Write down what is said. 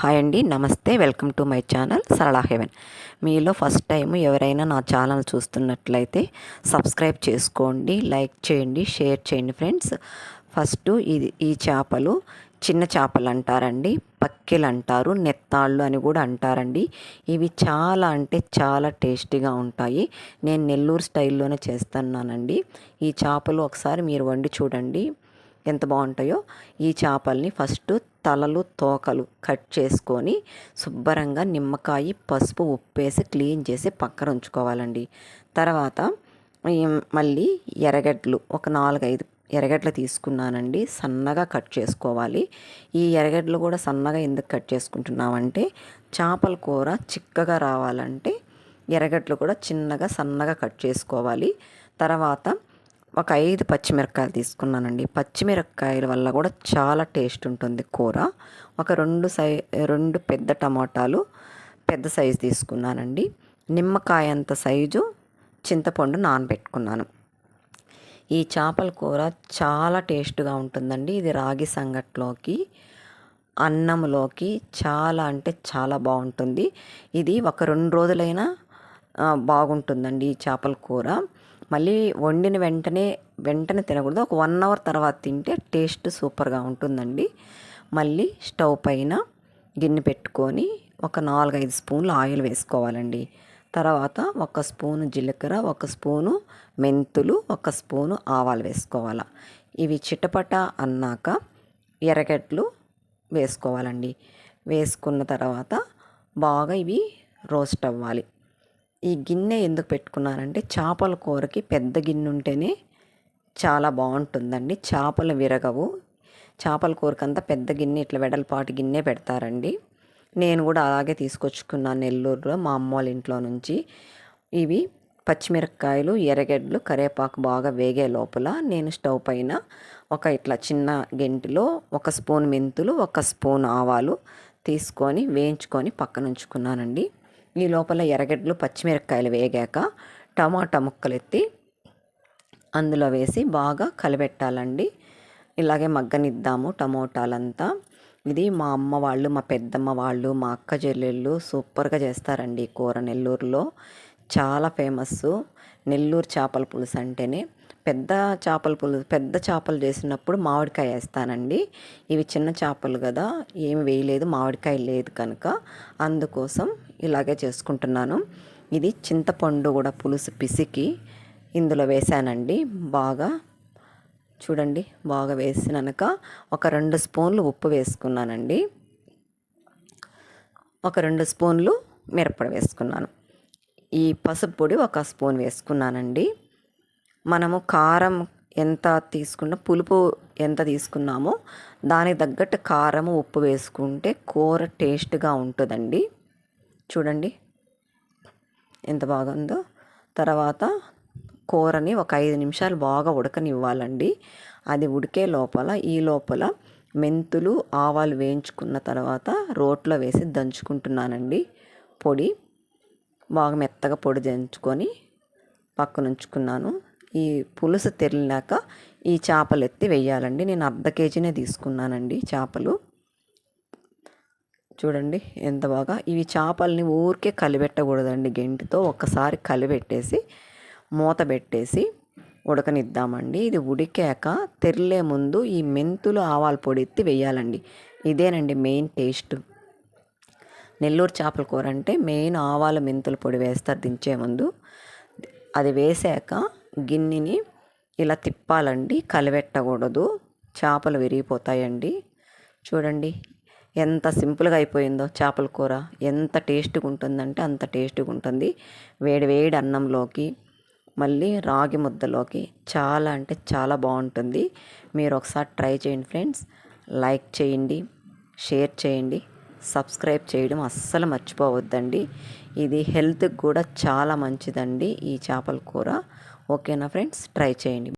Hi అండి నమస్తే welcome to my channel Sarala heaven. మీలో ఫస్ట్ టైం ఎవరైనా నా ఛానల్ చూస్తున్నట్లయితే సబ్స్క్రైబ్ చేసుకోండి లైక్ చేయండి షేర్ చేయండి ఫ్రెండ్స్. ఫస్ట్ ఇది ఈ చేపలు చిన్న చేపలు అంటారండి పక్కెలు అంటారు నెత్తాళ్ళు అని కూడా అంటారండి. ఇవి చాలా అంటే చాలా టేస్టీగా ఉంటాయి. నేను నెల్లూరు స్టైల్లోనే చేస్తున్నానండి. ఈ చేపలు ఒకసారి మీరు వండి చూడండి ఎంత బాగుంటాయో. ఈ చేపల్ని ఫస్ట్ తలలు తోకలు కట్ చేసుకొని శుభ్రంగా నిమ్మకాయ పసుపు ఉప్పేసి క్లీన్ చేసి పక్కన ఉంచుకోవాలండి. తర్వాత మళ్ళీ ఎర్రగడ్డలు ఒక నాలుగైదు ఎర్రగడ్డలు తీసుకున్నానండి. సన్నగా కట్ చేసుకోవాలి. ఈ ఎర్రగడ్డలు కూడా సన్నగా ఎందుకు కట్ చేసుకుంటున్నామంటే చేపల కూర చిక్కగా రావాలంటే ఎర్రగడ్డలు కూడా చిన్నగా సన్నగా కట్ చేసుకోవాలి. తర్వాత ఒక ఐదు పచ్చిమిరపకాయలు తీసుకున్నానండి. పచ్చిమిరపకాయల వల్ల కూడా చాలా టేస్ట్ ఉంటుంది కూర. ఒక రెండు సై రెండు పెద్ద టమాటాలు పెద్ద సైజు తీసుకున్నానండి. నిమ్మకాయ అంత సైజు చింతపండు నానబెట్టుకున్నాను. ఈ చేపల కూర చాలా టేస్ట్గా ఉంటుందండి. ఇది రాగి సంగట్లోకి అన్నంలోకి చాలా అంటే చాలా బాగుంటుంది. ఇది ఒక రెండు రోజులైనా బాగుంటుందండి ఈ చేపల కూర. మళ్ళీ వండిన వెంటనే వెంటనే తినకూడదు. ఒక వన్ అవర్ తర్వాత తింటే టేస్ట్ సూపర్గా ఉంటుందండి. మళ్ళీ స్టవ్ పైన గిన్నె పెట్టుకొని ఒక నాలుగైదు స్పూన్లు ఆయిల్ వేసుకోవాలండి. తర్వాత ఒక స్పూను జీలకర్ర ఒక స్పూను మెంతులు ఒక స్పూను ఆవాలు వేసుకోవాలి. ఇవి చిటపట అన్నాక ఎర్రగడ్డలు వేసుకోవాలండి. వేసుకున్న తర్వాత బాగా ఇవి రోస్ట్ అవ్వాలి. ఈ గిన్నె ఎందుకు పెట్టుకున్నానంటే చేపల కూరకి పెద్ద గిన్నె ఉంటేనే చాలా బాగుంటుందండి. చేపలు విరగవు. చేపల కూరకంతా పెద్ద గిన్నె ఇట్లా వెడల్పాటి గిన్నె పెడతారండి. నేను కూడా అలాగే తీసుకొచ్చుకున్నాను నెల్లూరులో మా అమ్మ వాళ్ళ ఇంట్లో నుంచి. ఇవి పచ్చిమిరపకాయలు ఎర్రగడ్డలు కరివేపాకు బాగా వేగే లోపల నేను స్టవ్ పైన ఒక ఇట్లా చిన్న గెంటిలో ఒక స్పూన్ మెంతులు ఒక స్పూన్ ఆవాలు తీసుకొని వేయించుకొని పక్కన ఉంచుకున్నానండి ఈ లోపల ఎర్రగడ్డలు పచ్చిమిరపకాయలు వేగాక టమాటా ముక్కలు ఎత్తి అందులో వేసి బాగా కలబెట్టాలండి. ఇలాగే మగ్గనిద్దాము టమోటాలంతా. ఇది మా అమ్మ వాళ్ళు మా పెద్దమ్మ వాళ్ళు మా అక్క చెల్లెళ్ళు సూపర్గా చేస్తారండి కూర నెల్లూరులో. చాలా ఫేమస్ నెల్లూరు చేపల పులుసు అంటేనే పెద్ద చేపల పులుసు పెద్ద చేపలు చేసినప్పుడు మామిడికాయ వేస్తానండి. ఇవి చిన్న చేపలు కదా ఏమి వేయలేదు మామిడికాయ లేదు కనుక. అందుకోసం ఇలాగే చేసుకుంటున్నాను. ఇది చింతపండు కూడా పులుసు పిసికి ఇందులో వేసానండి. బాగా చూడండి బాగా వేసినాక ఒక రెండు స్పూన్లు ఉప్పు వేసుకున్నానండి. ఒక రెండు స్పూన్లు మిరప్పొడి వేసుకున్నాను. ఈ పసుపు పొడి ఒక స్పూన్ వేసుకున్నానండి. మనము కారం ఎంత తీసుకున్న పులుపు ఎంత తీసుకున్నామో దానికి తగ్గట్టు కారం ఉప్పు వేసుకుంటే కూర టేస్ట్గా ఉంటుందండి. చూడండి. ఎంత బాగుందో. తర్వాత కూరని ఒక ఐదు నిమిషాలు బాగా ఉడకనివ్వాలండి. అది ఉడికే లోపల ఈ లోపల మెంతులు ఆవాలు వేయించుకున్న తర్వాత రోట్లో వేసి దంచుకుంటున్నానండి. పొడి బాగా మెత్తగా పొడి దంచుకొని పక్కన ఉంచుకున్నాను ఈ పులుసు తెరినాక ఈ చేపలు ఎత్తి వేయాలండి. నేను అర్ధ కేజీనే తీసుకున్నానండి చేపలు. చూడండి ఎంత బాగా. ఇవి చేపల్ని ఊరికే కలిపెట్టకూడదండి గెంటితో. ఒక్కసారి కలిపెట్టేసి మూత పెట్టేసి ఉడకనిద్దామండి. ఇది ఉడికాక తెరలే ముందు ఈ మెంతులు ఆవాల పొడి ఎత్తి వేయాలండి. ఇదేనండి మెయిన్ టేస్ట్. నెల్లూరు చేపల కూర అంటే మెయిన్ ఆవాల మెంతుల పొడి వేస్తారు దించే ముందు. అది వేసాక గిన్నెని ఇలా తిప్పాలండి కలిపెట్టకూడదు చేపలు విరిగిపోతాయండి. చూడండి ఎంత సింపుల్గా అయిపోయిందో చేపల కూర. ఎంత టేస్ట్గా ఉంటుందంటే అంత టేస్ట్గా ఉంటుంది వేడి వేడి అన్నంలోకి మళ్ళీ రాగి ముద్దలోకి చాలా అంటే చాలా బాగుంటుంది. మీరు ఒకసారి ట్రై చేయండి ఫ్రెండ్స్. లైక్ చేయండి షేర్ చేయండి సబ్స్క్రైబ్ చేయడం అస్సలు మర్చిపోవద్దండి. ఇది హెల్త్కి కూడా చాలా మంచిదండి ఈ చేపల కూర. ఓకేనా ఫ్రెండ్స్? ట్రై చేయండి.